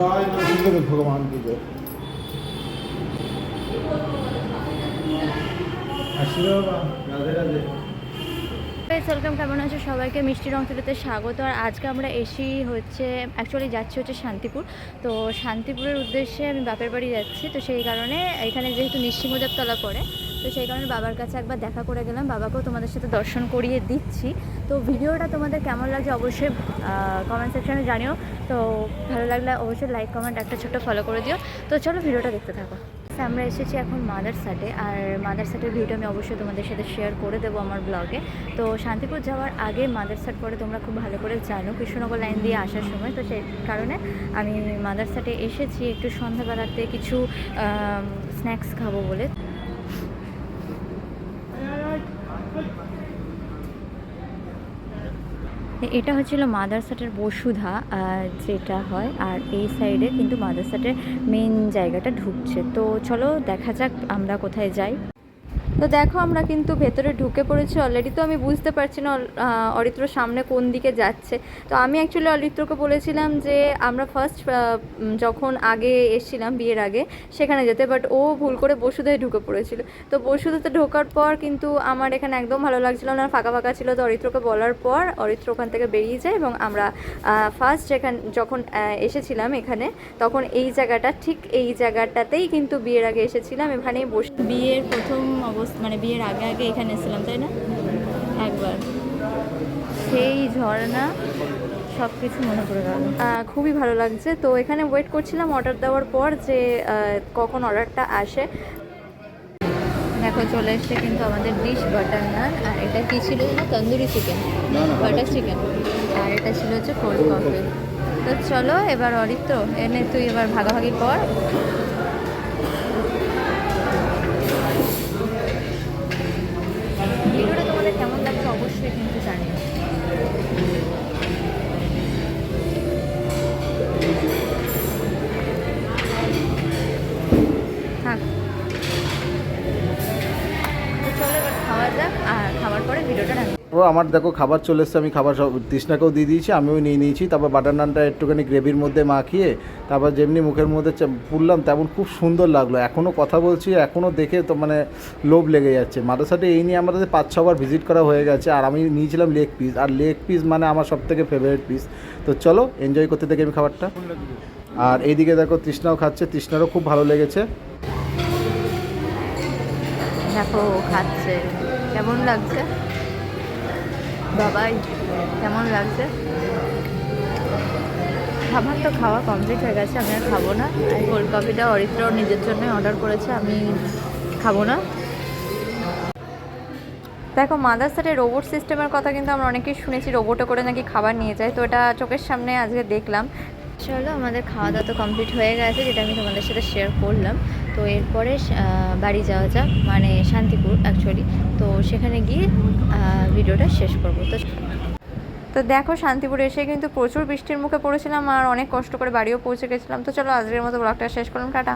ভগবান ওয়েলকাম কেমন আছো? সবাইকে মিষ্টি রং তুলিতে স্বাগত। আর আজকে আমরা এসি হচ্ছে অ্যাকচুয়ালি যাচ্ছি হচ্ছে শান্তিপুর। তো শান্তিপুরের উদ্দেশ্যে আমি বাপের বাড়ি যাচ্ছি। তো সেই কারণে এখানে যেহেতু নিঃসিংহদেবতলা পড়ে তো সেই কারণে বাবার কাছে একবার দেখা করে গেলাম। বাবাকেও তোমাদের সাথে দর্শন করিয়ে দিচ্ছি। তো ভিডিওটা তোমাদের কেমন লাগছে অবশ্যই কমেন্ট সেকশনে জানিও। তো ভালো লাগলে অবশ্যই লাইক কমেন্ট একটা ছোট্ট ফলো করে দিও। তো চলো ভিডিওটা দেখতে থাকো। আমরা এসেছি এখন মাদারসাটে আর মাদারসাটের ভিডিও আমি অবশ্যই তোমাদের সাথে শেয়ার করে দেবো আমার ব্লগে তো শান্তিপুর যাওয়ার আগে মাদারসাট পরে তোমরা খুব ভালো করে জানো, কৃষ্ণনগর লাইন দিয়ে আসার সময়। তো সেই কারণে আমি মাদারসাটে এসেছি। একটু সন্ধ্যাবেলাতে কিছু স্ন্যাক্স খাব বলে। এটা হচ্ছিল মাদারসাটের বসুধা যেটা হয়। আর এই সাইডে কিন্তু মাদারসাটের মেন জায়গাটা ঢুকছে। তো চলো দেখা যাক আমরা কোথায় যাই। তো দেখো আমরা কিন্তু ভেতরে ঢুকে পড়েছি অলরেডি তো আমি বুঝতে পারছি না অরিত্র সামনে কোন দিকে যাচ্ছে। তো আমি অ্যাকচুয়ালি অরিত্রকে বলেছিলাম যে আমরা ফার্স্ট যখন আগে এসেছিলাম বিয়ের আগে, সেখানে যেতে বাট ও ভুল করে বসুধায় ঢুকে পড়েছিল। তো বসুধাতে ঢোকার পর কিন্তু আমার এখানে একদম ভালো লাগছিল না, ফাঁকা ফাঁকা ছিল। তো অরিত্রকে বলার পর অরিত্র ওখান থেকে বেরিয়ে যায় এবং আমরা ফার্স্ট যেখান, যখন এসেছিলাম এখানে, তখন এই জায়গাটা, ঠিক এই জায়গাটাতেই কিন্তু বিয়ের আগে এসেছিলাম, এখানেই বসে বিয়ের প্রথম অবস্থা মানে বিয়ের আগে আগে এখানে এসেছিলাম তাই না? একবার। সেই ঝর্ণা সব কিছু মনে পড়ে গেল। খুবই ভালো লাগছে। তো এখানে ওয়েট করছিলাম অর্ডার দেওয়ার পর যে কখন অর্ডারটা আসে। দেখো চলে এসছে কিন্তু আমাদের ডিশ বাটার নান আর এটা কি ছিল না তন্দুরি চিকেন বাটার চিকেন আর এটা ছিল হচ্ছে কোল্ড কফি তো চলো এবার অরিত্র এনে তুই এবার ভাগাভাগি কর ভিডিওটা তোমাদের কেমন অবশ্যই কিন্তু তো চলো এবার খাওয়া যাক আর খাওয়ার পরে ভিডিওটা ও আমার দেখো খাবার চলে এসছে, আমি খাবার সব তৃষ্ণাকেও দিয়ে দিয়েছি, আমিও নিয়ে নিয়েছি, তারপর বাটার নানটা একটুখানি গ্রেভির মধ্যে মাখিয়ে, তারপর যেমনি মুখের মধ্যে পুরলাম তেমন খুব সুন্দর লাগল। এখনও কথা বলছি এখনও দেখে তো মানে লোভ লেগে যাচ্ছে। মাদ্রাসাতে এই নিয়ে আমাদের পাঁচ ছবার ভিজিট করা হয়ে গেছে, আর আমি নিয়েছিলাম লেগ পিস আর লেগ পিস মানে আমার সব থেকে ফেভারিট পিস তো চলো এনজয় করতে থাকি আমি খাবারটা। আর এইদিকে দেখো তৃষ্ণাও খাচ্ছে, তৃষ্ণারও খুব ভালো লেগেছে। দেখো খাচ্ছে। কেমন লাগছে? বাবাই কেমন লাগছে? খাবার তো খাওয়া কমপ্লিট হয়ে গেছে, আমি আর খাব না। আর কোল্ড কফিটা অরিত্র নিজের জন্য অর্ডার করেছে, আমি খাব না। দেখো মাদার সাথে রোবট সিস্টেমের কথা কিন্তু আমরা অনেকেই শুনেছি রোবটে করে নাকি খাবার নিয়ে যায়, তো এটা চোখের সামনে আজকে দেখলাম। চলো, আমাদের খাওয়া দাওয়া তো কমপ্লিট হয়ে গেছে, যেটা আমি তোমাদের সাথে শেয়ার করলাম। তো এরপরে বাড়ি যাওয়া যাক মানে শান্তিপুর অ্যাকচুয়ালি তো সেখানে গিয়ে ভিডিওটা শেষ করব। তো তো দেখো, শান্তিপুরে এসে কিন্তু প্রচুর বৃষ্টির মুখে পড়েছিলাম আর অনেক কষ্ট করে বাড়িও পৌঁছে গেছিলাম। তো চলো, আজকের মতো ব্লগটা শেষ করলাম, টাটা।